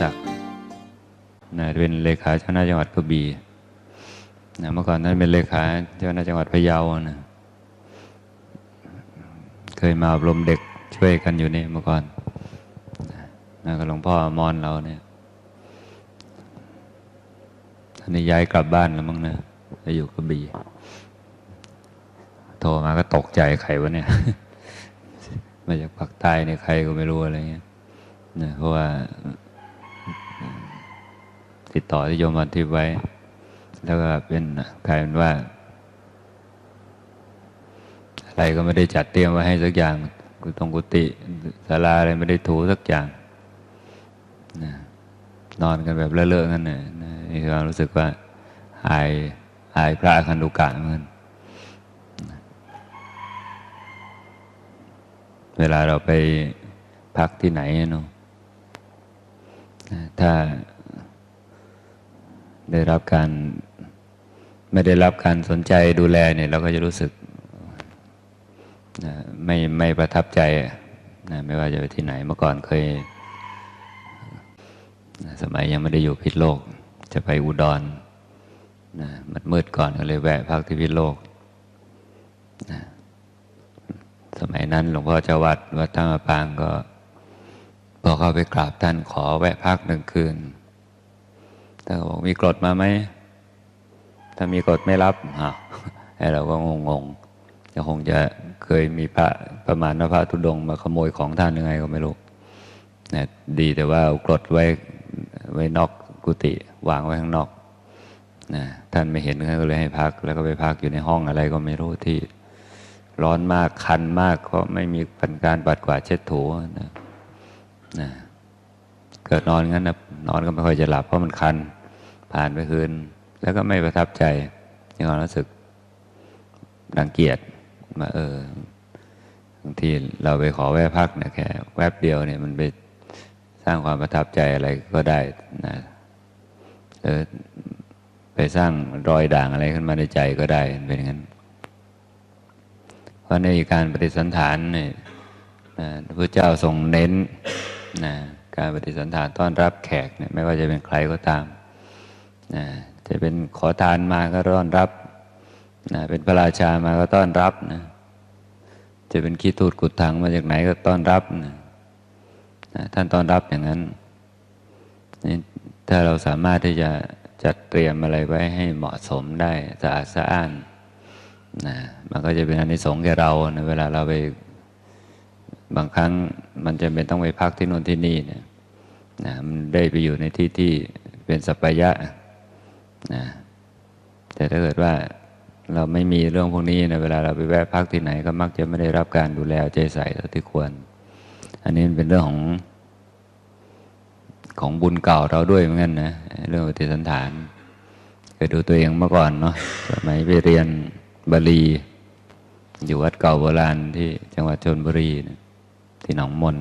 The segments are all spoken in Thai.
ศักดิ์นะเป็นเลขาเจ้าหน้าจังหวัดกระบี่นะเมื่อก่อนท่านเป็นเลขาเจ้าหน้าจังหวัดพะเยานะเคยมาอบรมเด็กช่วยกันอยู่นี่เมื่อก่อนนะกับหลวงพ่อมอมรเราเนี่ยท่านนี้ย้ายกลับบ้านแล้วมั้งนะไปอยู่กระบี่โทรมาก็ตกใจใครวะเนี่ย มาจากภาคใต้เนี่ยใครก็ไม่รู้อะไรเงี้ยนะเพราะว่า ติดต่อที่โยมวันทิพไว้ แล้วก็เป็นกลายเป็นว่า อะไรก็ไม่ได้จัดเตรียมไว้ให้สักอย่างกุตงกุฏิศาลาอะไรไม่ได้ถูสักอย่างนะนอนกันแบบเลอะๆกันเนี่ยนะมีความรู้สึกว่าอายอายพระคันดุกะเหมือนเวลาเราไปพักที่ไหนเนาะถ้า ได้รับการไม่ได้รับการสนใจดูแลเนี่ยเราก็จะรู้สึกนะไม่ไม่ประทับใจนะไม่ว่าจะไปที่ไหนเมื่อก่อนเคยนะสมัยยังไม่ได้อยู่พิษโลก จะไปอุดรนะมันมืดก่อนก็เลยแวะพักที่พิษโลกนะสมัยนั้นหลวงพ่อเจ้าวัดวัดท่ามาปางก็ พอเข้าไปกราบท่านขอแวะพักหนึ่งคืน ถ้านบอกมีกรดมาไหมถ้ามีกรดไม่รับอ้าวไอ้เราก็งงๆจะคงจะเคยมีพระประมาณว่าพระธุดงมาขโมยของท่านยังไงก็ไม่รู้นะดีแต่ว่าเอากรดไว้ไว้นอกกุฏิวางไว้ข้างนอกนะท่านไม่เห็นก็เลยให้พัก แล้วก็ไปพักอยู่ในห้องอะไรก็ไม่รู้ที่ ร้อนมากคันมากเพราะไม่มีปันการปัดกวาดเช็ดถูนะนะเกิดนอนงั้นนะนอนก็ไม่ค่อยจะหลับเพราะมันคัน ผ่านไปคืน แล้วก็ไม่ประทับใจมีความรู้สึกดังเกียจมาเออบางทีเราไปขอแวะพักนี่ยแค่แวบเดียวเนี่ยมันไปสร้างความประทับใจอะไรก็ได้นะเออไปสร้างรอยด่างอะไรขึ้นมาในใจก็ได้เป็นอย่างนั้น เพราะในการปฏิสันฐานเนี่ยนะพระเจ้าทรงเน้นนะการปฏิสันฐานต้อนรับแขกเนี่ยไม่ว่าจะเป็นใครก็ตาม นะจะเป็นขอทานมาก็ต้อนรับนะเป็นพระราชามาก็ต้อนรับนะจะเป็นขี้ทูดกุดถังมาจากไหนก็ต้อนรับนะนะท่านต้อนรับอย่างนั้นนี่ถ้าเราสามารถที่จะจัดเตรียมอะไรไว้ให้เหมาะสมได้สะอาดสะอ้านนะมันก็จะเป็นอนิสงส์แก่เราในเวลาเราไปบางครั้งมันจะเป็นต้องไปพักที่โน่นที่นี่เนี่ยนะมันได้ไปอยู่ในที่ที่เป็นสัปยะ นะแต่ถ้าเกิดว่าเราไม่มีเรื่องพวกนี้นะเวลาเราไปแวะพักที่ไหนก็มักจะไม่ได้รับการดูแลเอาใจใส่เท่าที่ควร อันนี้เป็นเรื่องของของบุญเก่าเราด้วยเหมือนกันนะเรื่องปฏิสันฐานเคยดูตัวเองเมื่อก่อนเนาะสมัยไปเรียนบาลี อยู่วัดเก่าโบราณที่จังหวัดชนบุรีนะที่หนองมน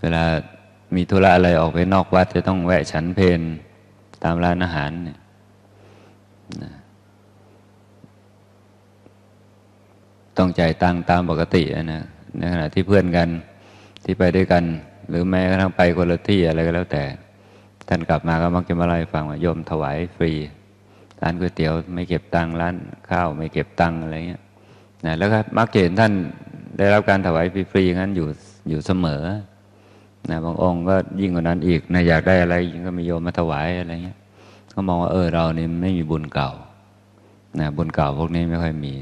เวลา มีธุระอะไรออกไปนอกวัด จะต้องแวะฉันเพนตามร้านอาหารเนี่ยต้องจ่ายตังค์ตามปกตินะในขณะที่เพื่อนกันที่ไปด้วยกัน หรือแม้กระทั่งไปคนละที่อะไรก็แล้วแต่ ท่านกลับมาก็มักจะมาเล่าให้ฟังว่าโยมถวายฟรีร้านก๋วยเตี๋ยวไม่เก็บตังค์ร้านข้าวไม่เก็บตังค์อะไรเงี้ยนะแล้วก็มักจะเห็นท่านได้รับการถวายฟรีๆงั้นอยู่อยู่เสมอ นะบางองค์ก็ยิ่งกว่านั้นอีกนะอยากได้อะไรยิ่งก็มีโยมมาถวายอะไรเงี้ยก็มองว่าเออเรานี่ไม่มีบุญเก่านะบุญเก่าพวกนี้ไม่ค่อยมี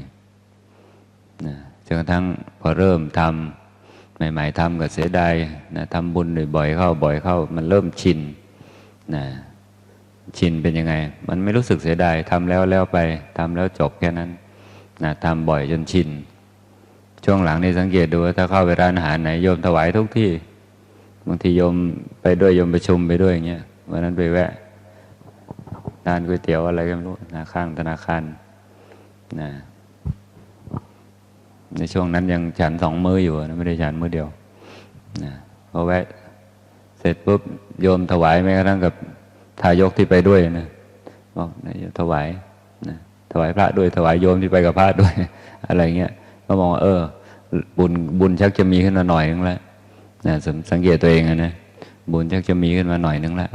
นะจนกระทั่งพอเริ่มทำใหม่ ๆทำก็เสียดายนะทำบุญบ่อยๆเข้าบ่อยเข้า มันเริ่มชินนะชินเป็นยังไง มันไม่รู้สึกเสียดายทำแล้วแล้วไปทำแล้วจบแค่นั้นนะทำบ่อยจนชิน ช่วงหลังนี่สังเกตดูว่าถ้าเข้าไปร้านอาหารไหนโยมถวายทุกที่ บางทีโยมไปด้วยโยมประชุมไปด้วยอย่างเงี้ยวันนั้นไปแวะร้านก๋วยเตี๋ยวอะไรก็ไม่รู้นะข้างธนาคารนะในช่วงนั้นยังฉันสองมืออยู่นะไม่ได้ฉันมือเดียวนะพอแวะ เสร็จปุ๊บโยมถวายแม้กระทั่งกับทายกที่ไปด้วยนะบอกนะโยมถวายนะถวายพระด้วย ถวายโยมที่ไปกับพระด้วย อะไรเงี้ยก็มองว่าเออ บุญบุญชักจะมีขึ้นมาหน่อยนึงแล้ว นะสสังเกตตัวเองนะบุญชักจะมีขึ้นมาหน่อยนึงแล้ว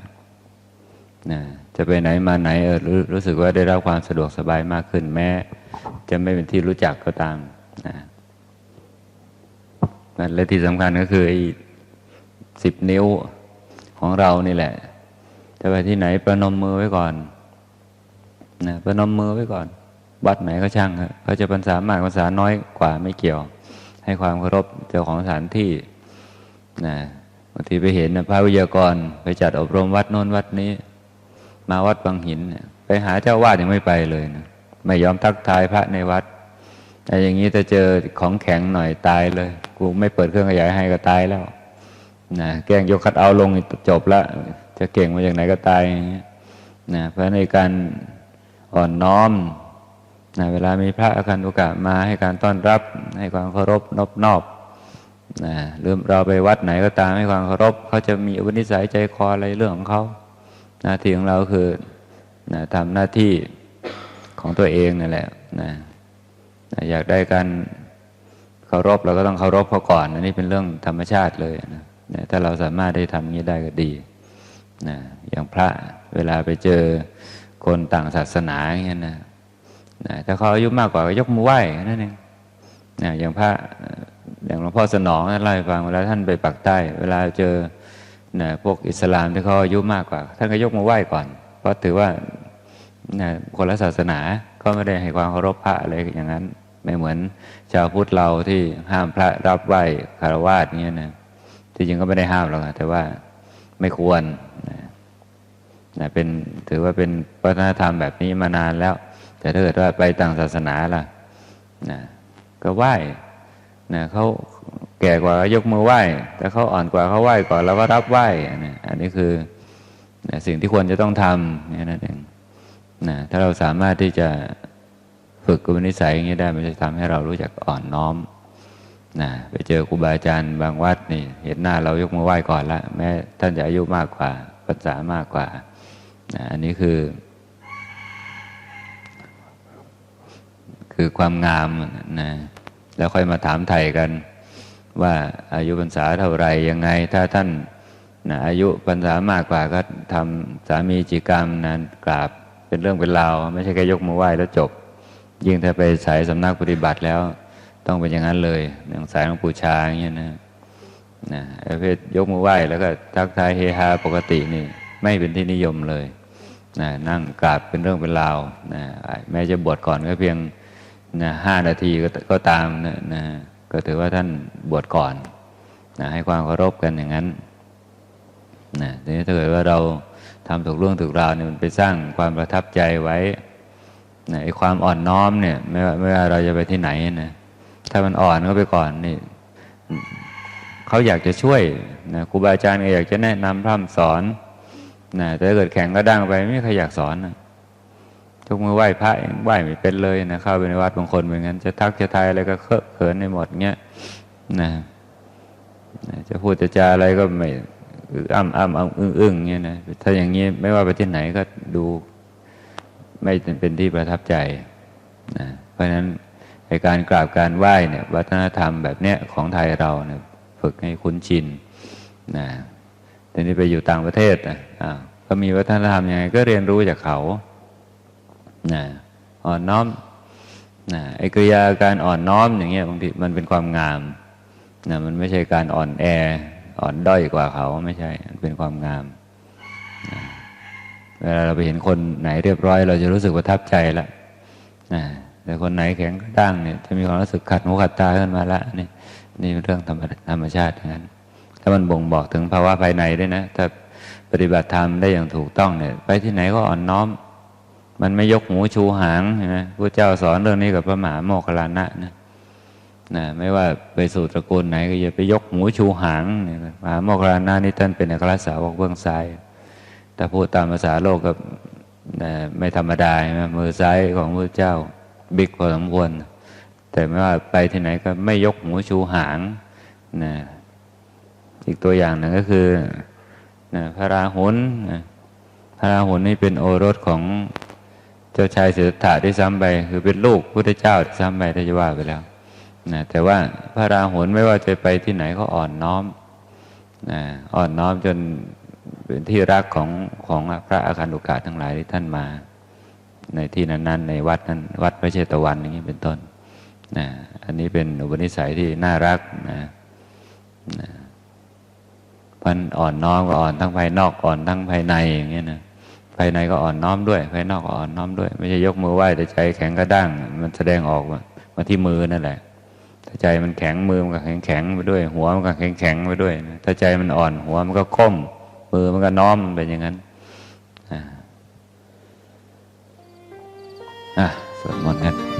นะจะไปไหนมาไหนเออรู้รู้สึกว่าได้รับความสะดวกสบายมากขึ้นแม้ จะไม่เป็นที่รู้จักก็ตามนะและที่สำคัญก็คือไอ้สิบนิ้วของเรานี่แหละ จะไปที่ไหนประนมมือไว้ก่อนนะประนมมือไว้ก่อน วัดไหนก็ช่างเขาจะพรรษามากพรรษาน้อยกว่าไม่เกี่ยว ให้ความเคารพเจ้าของสถานที่ นะบางทีไปเห็นนะพระวิทยากรไปจัดอบรมวัดโน้นวัดนี้ มาวัดบางหินไปหาเจ้าวาดยังไม่ไปเลยนะไม่ยอมทักทายพระในวัดแต่อย่างนี้จะเจอของแข็งหน่อยตายเลย กูไม่เปิดเครื่องขยายให้ก็ตายแล้วนะแกล้งยกคัดเอาลงจบละจะเก่งมาจากไหนก็ตายอย่างนี้นะเพราะในการอ่อนน้อมนะเวลามีพระอาการโอกาสมาให้การต้อนรับให้ความเคารพนอบนอบ นะหรือเราไปวัดไหนก็ตามให้ความเคารพเขาจะมีอุปนิสัยใจคออะไรเรื่องของเขาหน้าที่ของเราคือนะทำหน้าที่ของตัวเองนั่นแหละนะนะอยากได้การเคารพเราก็ต้องเคารพเขาก่อนอันนี้เป็นเรื่องธรรมชาติเลยนะถ้าเราสามารถได้ทำนี้ได้ก็ดีนะอย่างพระเวลาไปเจอคนต่างศาสนาอย่างเงี้นะนะถ้าเขาอายุมากกว่าก็ยกมือไหว้นั่นเองนะอย่างพระ อย่างหลวงพ่อสนองเล่าให้ฟังเวลาท่านไปปักใต้ เวลาเจอนะพวกอิสลามที่เขาอายุมากกว่า ท่านก็ยกมือไหว้ก่อน เพราะถือว่านะคนละศาสนาก็ไม่ได้ให้ความเคารพพระอะไรอย่างนั้น ไม่เหมือนชาวพุทธเราที่ห้ามพระรับไหว้คารวะเงี้ยนะที่จริงก็ไม่ได้ห้ามหรอกแต่ว่าไม่ควรนะนะเป็นถือว่าเป็นวัฒนธรรมแบบนี้มานานแล้ว แต่ถ้าเกิดว่าไปต่างศาสนาล่ะนะก็ไหว้ นะเขาแก่กว่ายกมือไหว้แต่เขาอ่อนกว่าเขาไหว้ก่อนแล้วก็รับไหว้นะอันนี้คือนะสิ่งที่ควรจะต้องทำนี่นั่นเองนะถ้าเราสามารถที่จะฝึกกุนิสัยอย่างนี้ได้ มันจะทำให้เรารู้จักอ่อนน้อมนะไปเจอครูบาอาจารย์บางวัดนี่เห็นหน้าเรายกมือไหว้ก่อนละแม้ท่านจะอายุมากกว่าภาษามากกว่านะอันนี้คือ คือความงามนะ แล้วค่อยมาถามไทยกัน ว่าอายุพรรษาเท่าไรยังไง ถ้าท่านนะอายุพรรษามากกว่าก็ทำสามีจิกรรมนั้นกราบเป็นเรื่องเป็นราว ไม่ใช่แค่ยกมือไหว้แล้วจบ ยิ่งถ้าไปสายสำนักปฏิบัติแล้ว ต้องเป็นอย่างนั้นเลยอย่างสายหลวงปู่ชาอย่างเงี้ยนะนะประเภทยกมือไหว้แล้วก็ทักทายเฮฮาปกตินี่ไม่เป็นที่นิยมเลยนะนั่งกราบเป็นเรื่องเป็นราวนะแม้จะบวชก่อนก็เพียง นะห้านาทีก็ก็ตามนะนะก็ถือว่าท่านบวชก่อนนะให้ความเคารพกันอย่างนั้นนะทีนี้ถ้าเกิดว่าเราทำถูกเรื่องถูกราวเนี่ยมันไปสร้างความประทับใจไว้นะไอ้ความอ่อนน้อมเนี่ยไม่ว่าไม่ว่าเราจะไปที่ไหนนะถ้ามันอ่อนก็ไปก่อนนี่เขาอยากจะช่วยนะครูบาอาจารย์ก็อยากจะแนะนำพร่ำสอนนะแต่ถ้าเกิดแข็งก็ดั้งไปไม่ใครอยากสอนนะ ยกมือไหว้พระไหว้ไม่เป็นเลยนะเข้าไปในวัดบางคนเหมือนกันจะทักจะทายอะไรก็เคอะเขินในหมดเงี้ยนะจะพูดจะจาอะไรก็ไม่อ้ำอ้ำอ้ำอึ้งอึ้งเงี้ยนะถ้าอย่างนี้ไม่ว่าไปที่ไหนก็ดูไม่เป็นที่ประทับใจนะเพราะฉะนั้นในการกราบการไหว้เนี่ยวัฒนธรรมแบบเนี้ยของไทยเราเนี่ยฝึกให้คุ้นชินนะแต่นี้ไปอยู่ต่างประเทศนะอ่าก็มีวัฒนธรรมยังไงก็เรียนรู้จากเขา นะอ่อนน้อมนะไอ้กริยาการอ่อนน้อมอย่างเงี้ยบางทีมันเป็นความงามนะมันไม่ใช่การอ่อนแอ อ่อนด้อยกว่าเขาไม่ใช่มันเป็นความงามนะเวลาเราไปเห็นคนไหนเรียบร้อย เราจะรู้สึกประทับใจแล้วนะแต่คนไหนแข็งกระด้างเนี่ยจะมีความรู้สึกขัดหูขัดตาขึ้นมาละนี่นี่เป็นเรื่องธรรมธรรมชาติอย่างนั้นถ้ามันบ่งบอกถึงภาวะภายในด้วยนะถ้าปฏิบัติธรรมได้อย่างถูกต้องเนี่ย ไปที่ไหนก็อ่อนน้อม มันไม่ยกหูชูหางใช่ไหมพระเจ้าสอนเรื่องนี้กับพระมหาโมคคลานะนะนะไม่ว่าไปสู่ตระกูลไหนก็อย่าไปยกหูชูหางนี่ยมหาโมคคลานะนี่ท่านเป็นอัครสาวกเบื้องซ้ายแต่พูดตามภาษาโลกก็นะไม่ธรรมดาใช่ไหมมือซ้ายของพระเจ้าบิ๊กพอสมควรแต่ไม่ว่าไปที่ไหนก็ไม่ยกหูชูหางนะอีกตัวอย่างหนึ่งก็คือนะพระราหุลนะพระราหุลนี่เป็นโอรสของ เจ้าชายเสด็จถาได้ซ้ำไปคือเป็นลูกพุทธเจ้าที่ซ้ำไปถ้าจะว่าไปแล้วนะแต่ว่าพระราหุลไม่ว่าจะไปที่ไหนก็อ่อนน้อมนะอ่อนน้อมจนเป็นที่รักของของพระอาคันตุกะทั้งหลายที่ท่านมา ในที่นั้นๆในวัดนั้นวัดพระเชตวันอย่างนี้เป็นต้นนะอันนี้เป็นอุปนิสัยที่น่ารักนะนะพันอ่อนน้อมก็อ่อนทั้งภายนอกอ่อนทั้งภายในอย่างเงี้ยนะ ภายในก็อ่อนน้อมด้วยภายนอกก็อ่อนน้อมด้วย ไม่ใช่ยกมือไหว้แต่ใจแข็งกระด้าง มันแสดงออกมามาที่มือนั่นแหละ ถ้าใจมันแข็งมือมันก็แข็งแข็งไปด้วย หัวมันก็แข็งแข็งไปด้วยถ้าใจมันอ่อนหัวมันก็ก้ม มือมันก็น้อมเป็นอย่างนั้นอ่าอะสวดมนต์กัน